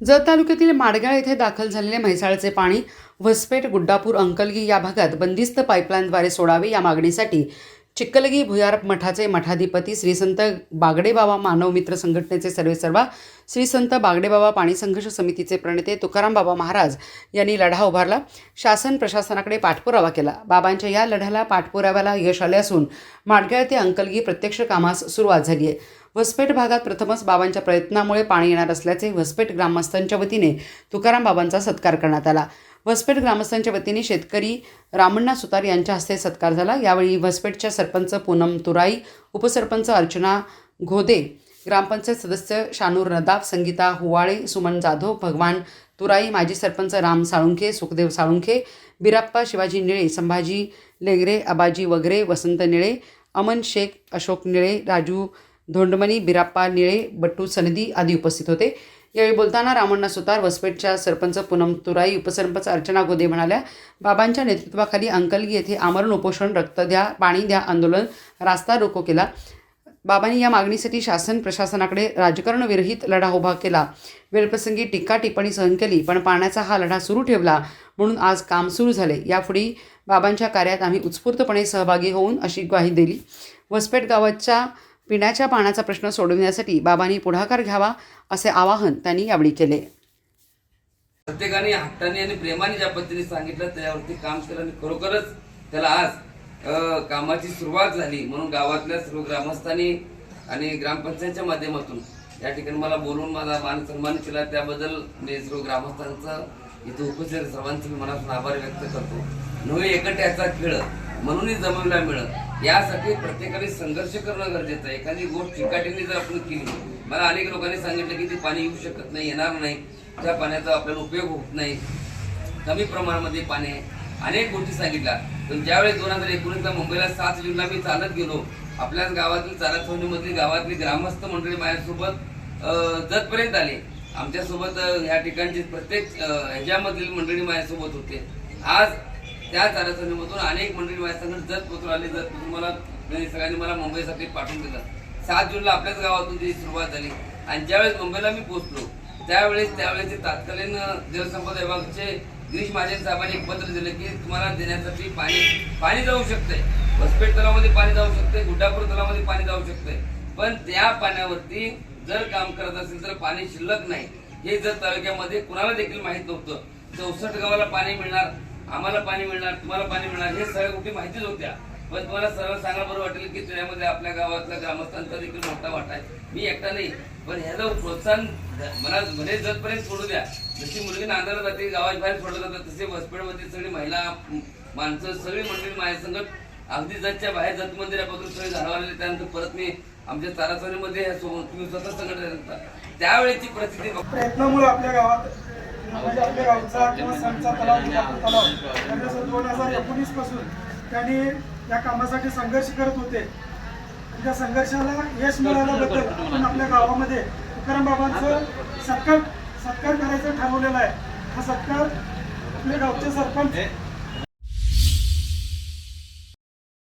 जत तालुक्यातील माडगाळ येथे दाखल झालेले म्हैसाळचे पाणी वसपेट गुड्डापूर अंकलगी या भागात बंदिस्त पाईपलाईनद्वारे सोडावे या मागणीसाठी चिक्कलगी भुयार मठाचे मठाधिपती श्री संत बागडेबाबा मानव मित्र संघटनेचे सर्वेसर्वा श्री संत बागडेबाबा पाणी संघर्ष समितीचे प्रणेते तुकाराम बाबा महाराज यांनी लढा उभारला. शासन प्रशासनाकडे पाठपुरावा केला. बाबांच्या या लढ्याला पाठपुराव्याला यश आले असून माडगाळ ते अंकलगी प्रत्यक्ष कामास सुरुवात झाली आहे. वसपेट भागात प्रथमच बाबांच्या प्रयत्नामुळे पाणी येणार असल्याचे वसपेट ग्रामस्थांच्या वतीने तुकाराम बाबांचा सत्कार करण्यात आला. वसपेट ग्रामस्थांच्या वतीने शेतकरी रामण्णा सुतार यांच्या हस्ते सत्कार झाला. यावेळी वसपेटच्या सरपंच पूनम तुराई उपसरपंच अर्चना घोदे ग्रामपंचायत सदस्य शानूर नदाफ संगीता हुवाळे सुमन जाधव भगवान तुराई माजी सरपंच राम साळुंखे सुखदेव साळुंखे बिराप्पा शिवाजी निळे संभाजी लेगरे आबाजी वगरे वसंत निळे अमन शेख अशोक निळे राजू धोंडमणी बिराप्पा निळे बट्टू सनदी आदी उपस्थित होते. यावेळी बोलताना रामण्णा सुतार वसपेटच्या सरपंच पूनम तुराई उपसरपंच अर्चना गोदे म्हणाल्या बाबांच्या नेतृत्वाखाली अंकलगी येथे आमरण उपोषण रक्त द्या पाणी द्या आंदोलन रास्ता रोको केला. बाबांनी या मागणीसाठी शासन प्रशासनाकडे राजकारण विरहित लढा उभा केला. वेळप्रसंगी टीका टिप्पणी सहन केली पण पाण्याचा हा लढा सुरू ठेवला म्हणून आज काम सुरू झाले. यापुढे बाबांच्या कार्यात आम्ही उत्स्फूर्तपणे सहभागी होऊन अशी ग्वाही दिली. वसपेट गावाच्या पिण्याच्या पाण्याचा प्रश्न सोडविण्यासाठी बाबांनी पुढाकार घ्यावा असे आवाहन त्यांनी यावेळी केले. प्रत्येकाने हट्टाने आणि प्रेमाने ज्या पद्धतीने सांगितलं त्याच्यावरती काम केलं आणि खरोखरच त्याला आज कामाची सुरुवात झाली. म्हणून गावातल्या सर्व ग्रामस्थांनी आणि ग्रामपंचायतच्या माध्यमातून या ठिकाणी मला बोलून माझा मान सन्मान केला. त्याबद्दल मी सर्व ग्रामस्थांचं इथे उपस्थित सर्वांचे मी मनातून आभार व्यक्त करतो. नव्हे एकट्याचा खेळ म्हणूनही जमवला मिळत. यासाठी प्रत्येकाने संघर्ष करणं गरजेचं आहे. एखादी गोष्ट चिकाटीने जर आपण केली मला अनेक लोकांनी सांगितलं की ते पाणी येऊ शकत नाही येणार नाही. त्या पाण्याचा आपल्याला उपयोग होत नाही. कमी प्रमाणामध्ये पाणी आहे. अनेक गोष्टी सांगितल्या. पण ज्यावेळेस दोन हजार एकोणीसला मुंबईला सात जूनला मी चालत गेलो आपल्याच गावातील चाराचौनीमधली गावातली ग्रामस्थ मंडळी माझ्यासोबत जतपर्यंत आले. आमच्यासोबत या ठिकाणचे प्रत्येक ह्याच्यामधील मंडळी माझ्यासोबत होते. आज त्या चाराचौनीमधून अनेक मंडळी माझ्यासंगत जत पोचून आले जत पोचून मला म्हणजे सगळ्यांनी मला मुंबईसाठी पाठवून दिलं. सात जूनला आपल्याच गावातून ती सुरुवात झाली. आणि ज्यावेळेस मुंबईला मी पोचलो त्यावेळेस त्यावेळेस तात्कालीन जलसंपदा विभागाचे गिरीश महाजन साहेबांनी एक पत्र दिलं की तुम्हाला देण्यासाठी पाणी पाणी जाऊ शकतंय. वसपेट तलावामध्ये पाणी जाऊ शकते गुड्डापूर तलावामध्ये पाणी जाऊ शकते पण त्या पाण्यावरती जर काम करत असेल तर पाणी शिल्लक नाही. हे जर तालुक्यामध्ये कुणाला देखील माहीत नव्हतं चौसष्ट गावाला पाणी मिळणार आम्हाला पाणी मिळणार तुम्हाला पाणी मिळणार हे सगळ्या गोष्टी माहितीच होत्या. पण तुम्हाला सर्व सांगा बरं वाटेल की त्याच्यामध्ये आपल्या गावातल्या ग्रामस्थांचा देखील मोठा वाटा आहे. मी एकटा नाही पण ह्याचं प्रोत्साहन मला म्हणजे भले जतपर्यंत सोडू द्या जशी मुलगी नांदायला जाते गावाच्या बाहेर सोडलं जातं तसे वसपेडमध्ये सगळी महिला माणसं सगळी मंडळी माझ्यासंगत अगदी जतच्या बाहेर जत मंदिरापासून सगळे घालवाले त्यानंतर परत मी आमच्या ताराचौरीमध्ये तुम्ही स्वतः संघटना त्यावेळेची प्रसिद्धी प्रयत्नामुळे आपल्या गावात म्हणजे आपल्या गावचा किंवा संतचा तलाव तलाव म्हणजे त्यांनी दोन हजार एकोणीसपासून त्यांनी या कामासाठी संघर्ष करत होते. त्या संघर्षाला यश मिळाल्याबद्दल आपण आपल्या गावामध्ये तुकाराम बाबांचं सत्कार सत्कार करायचं ठरवलेलं आहे. हा सत्कार आपल्या गावचे सरपंच